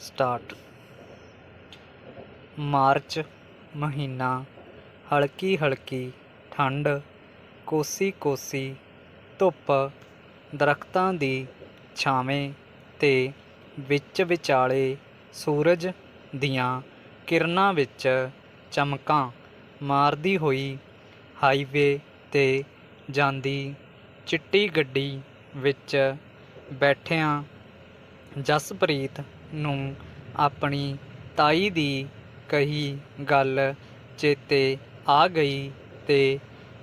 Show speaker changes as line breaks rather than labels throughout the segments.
Start. March ਮਹੀਨਾ ਹਲਕੀ ਹਲਕੀ ਠੰਡ ਕੋਸੀ ਕੋਸੀ ਧੁੱਪ, ਦਰਖਤਾਂ ਦੀ ਛਾਵੇਂ ਤੇ ਵਿੱਚ ਵਿਚਾਲੇ ਸੂਰਜ ਦੀਆਂ ਕਿਰਨਾਂ ਵਿੱਚ ਚਮਕਾਂ ਮਾਰਦੀ ਹੋਈ ਹਾਈਵੇ ਤੇ ਜਾਂਦੀ ਚਿੱਟੀ ਗੱਡੀ ਵਿੱਚ ਬੈਠਿਆਂ ਜਸਪ੍ਰੀਤ ਨੂੰ ਆਪਣੀ ਤਾਈ ਦੀ ਕਹੀ ਗੱਲ ਚੇਤੇ ਆ ਗਈ ਤੇ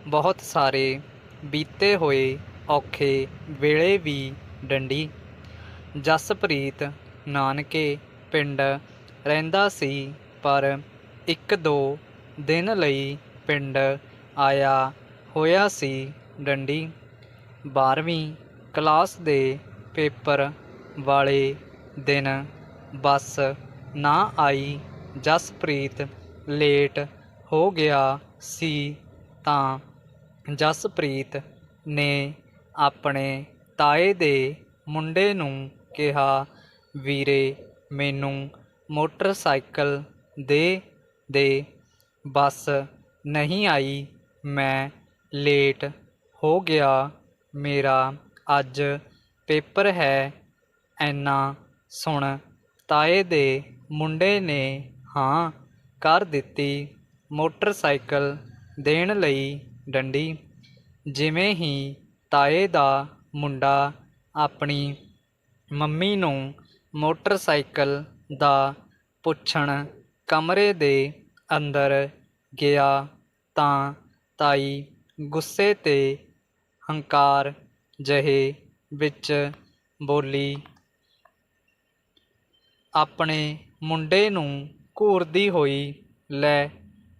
ਬਹੁਤ ਸਾਰੇ ਬੀਤੇ ਹੋਏ ਔਖੇ ਵੇਲੇ ਵੀ ਡੰਡੀ। ਜਸਪ੍ਰੀਤ ਨਾਨਕੇ ਪਿੰਡ ਰਹਿੰਦਾ ਸੀ, ਪਰ ਇੱਕ ਦੋ ਦਿਨ ਲਈ ਪਿੰਡ ਆਇਆ ਹੋਇਆ ਸੀ ਡੰਡੀ। ਬਾਰ੍ਹਵੀਂ ਕਲਾਸ ਦੇ ਪੇਪਰ ਵਾਲੇ ਦਿਨ ਬੱਸ ਨਾ ਆਈ, ਜਸਪ੍ਰੀਤ ਲੇਟ ਹੋ ਗਿਆ ਸੀ ਤਾਂ ਜਸਪ੍ਰੀਤ ਨੇ ਆਪਣੇ ਤਾਏ ਦੇ ਮੁੰਡੇ ਨੂੰ ਕਿਹਾ, ਵੀਰੇ, ਮੈਨੂੰ ਮੋਟਰਸਾਈਕਲ ਦੇ ਦੇ, ਬੱਸ ਨਹੀਂ ਆਈ, ਮੈਂ ਲੇਟ ਹੋ ਗਿਆ, ਮੇਰਾ ਅੱਜ ਪੇਪਰ ਹੈ, ਐਨਾ ਸੁਣ। ਤਾਏ ਦੇ ਮੁੰਡੇ ਨੇ ਹਾਂ ਕਰ ਦਿੱਤੀ ਮੋਟਰਸਾਈਕਲ ਦੇਣ ਲਈ ਡੰਡੀ। ਜਿਵੇਂ ਹੀ ਤਾਏ ਦਾ ਮੁੰਡਾ ਆਪਣੀ ਮੰਮੀ ਨੂੰ ਮੋਟਰਸਾਈਕਲ ਦਾ ਪੁੱਛਣ ਕਮਰੇ ਦੇ ਅੰਦਰ ਗਿਆ ਤਾਂ ਤਾਈ ਗੁੱਸੇ ਤੇ ਹੰਕਾਰ ਜਹੇ ਵਿੱਚ ਬੋਲੀ ਆਪਣੇ ਮੁੰਡੇ ਨੂੰ ਘੂਰਦੀ ਹੋਈ, ਲੈ,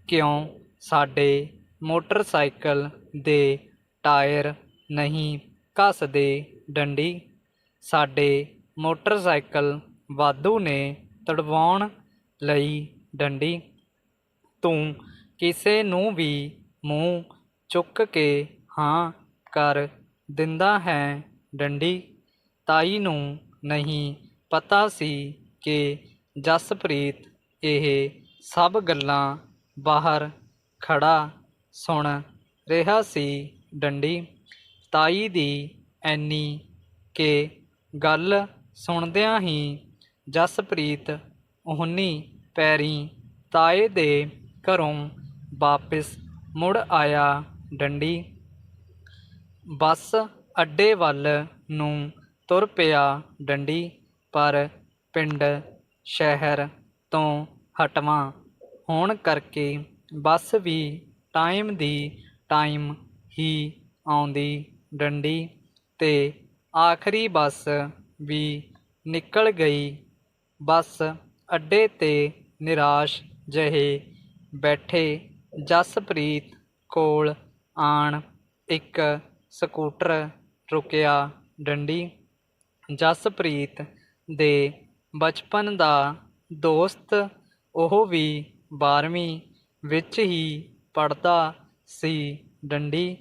ਕਿਉਂ ਸਾਡੇ ਮੋਟਰਸਾਈਕਲ ਦੇ ਟਾਇਰ ਨਹੀਂ ਘਸਦੇ ਡੰਡੀ? ਸਾਡੇ ਮੋਟਰਸਾਈਕਲ ਵਾਧੂ ਨੇ ਤੜਵਾਉਣ ਲਈ ਡੰਡੀ। ਤੂੰ ਕਿਸੇ ਨੂੰ ਵੀ ਮੂੰਹ ਚੁੱਕ ਕੇ ਹਾਂ ਕਰ ਦਿੰਦਾ ਹੈ ਡੰਡੀ। ਤਾਈ ਨੂੰ ਨਹੀਂ ਪਤਾ ਸੀ ਕਿ ਜਸਪ੍ਰੀਤ ਇਹ ਸਭ ਗੱਲਾਂ ਬਾਹਰ ਖੜ੍ਹਾ ਸੁਣ ਰਿਹਾ ਸੀ ਡੰਡੀ। ਤਾਈ ਦੀ ਐਨੀ ਕਿ ਗੱਲ ਸੁਣਦਿਆਂ ਹੀ ਜਸਪ੍ਰੀਤ ਉਹਨੀ ਪੈਰੀ ਤਾਏ ਦੇ ਘਰੋਂ ਵਾਪਿਸ ਮੁੜ ਆਇਆ ਡੰਡੀ। ਬੱਸ ਅੱਡੇ ਵੱਲ ਨੂੰ ਤੁਰ ਪਿਆ ਡੰਡੀ, ਪਰ ਪਿੰਡ ਸ਼ਹਿਰ ਤੋਂ ਹਟਵਾਂ। ਹੋਣ ਕਰਕੇ ਬੱਸ ਵੀ ਟਾਈਮ ਦੀ ਟਾਈਮ ਹੀ ਆਉਂਦੀ ਡੰਡੀ ਅਤੇ ਆਖਰੀ ਬੱਸ ਵੀ ਨਿਕਲ ਗਈ। ਬੱਸ ਅੱਡੇ ਤੇ ਨਿਰਾਸ਼ ਜਿਹੇ ਬੈਠੇ ਜਸਪ੍ਰੀਤ ਕੋਲ ਆਣ ਇੱਕ ਸਕੂਟਰ ਰੁਕਿਆ। ਡੰਡੀ ਜਸਪ੍ਰੀਤ ਦੇ ਬਚਪਨ ਦਾ ਦੋਸਤ ਉਹ ਵੀ 12ਵੀਂ ਵਿੱਚ ਹੀ ਪੜ੍ਹਦਾ ਸੀ ਡੰਡੀ,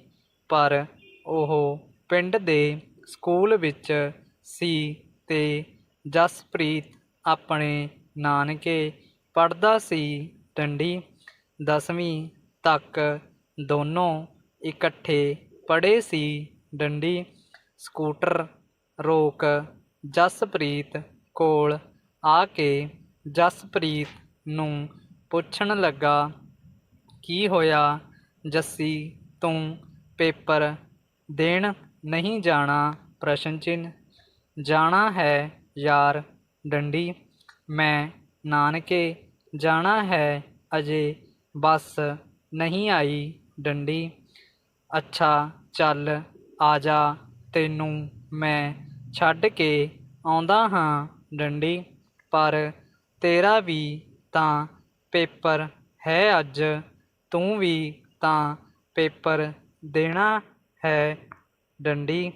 ਪਰ ਉਹ ਪਿੰਡ ਦੇ ਸਕੂਲ ਵਿੱਚ ਸੀ ਤੇ ਜਸਪ੍ਰੀਤ ਆਪਣੇ ਨਾਨਕੇ ਪੜ੍ਹਦਾ ਸੀ ਡੰਡੀ। 10ਵੀਂ ਤੱਕ ਦੋਨੋਂ ਇਕੱਠੇ ਪੜ੍ਹੇ ਸੀ ਡੰਡੀ। ਸਕੂਟਰ ਰੋਕ ਜਸਪ੍ਰੀਤ ਕੋਲ ਆ ਕੇ ਜਸਪ੍ਰੀਤ ਨੂੰ ਪੁੱਛਣ ਲੱਗਾ, ਕੀ ਹੋਇਆ? ਜੱਸੀ, ਤੂੰ ਪੇਪਰ ਦੇਣ ਨਹੀਂ ਜਾਣਾ? ਪ੍ਰਸ਼ਨ ਚਿੰਨ੍ਹ, ਜਾਣਾ ਹੈ ਯਾਰ ਡੰਡੀ, ਮੈਂ ਨਾਨਕੇ ਜਾਣਾ ਹੈ ਅਜੇ, ਬੱਸ ਨਹੀਂ ਆਈ ਡੰਡੀ। ਅੱਛਾ, ਚੱਲ ਆ ਜਾ, ਤੈਨੂੰ ਮੈਂ ਛੱਡ ਕੇ ਆਉਂਦਾ ਹਾਂ ਡੰਡੀ, ਪਰ ਤੇਰਾ ਵੀ ਤਾਂ ਪੇਪਰ ਹੈ ਅੱਜ। ਤੂੰ ਵੀ ਤਾਂ ਪੇਪਰ ਦੇਣਾ ਹੈ ਡੰਡੀ।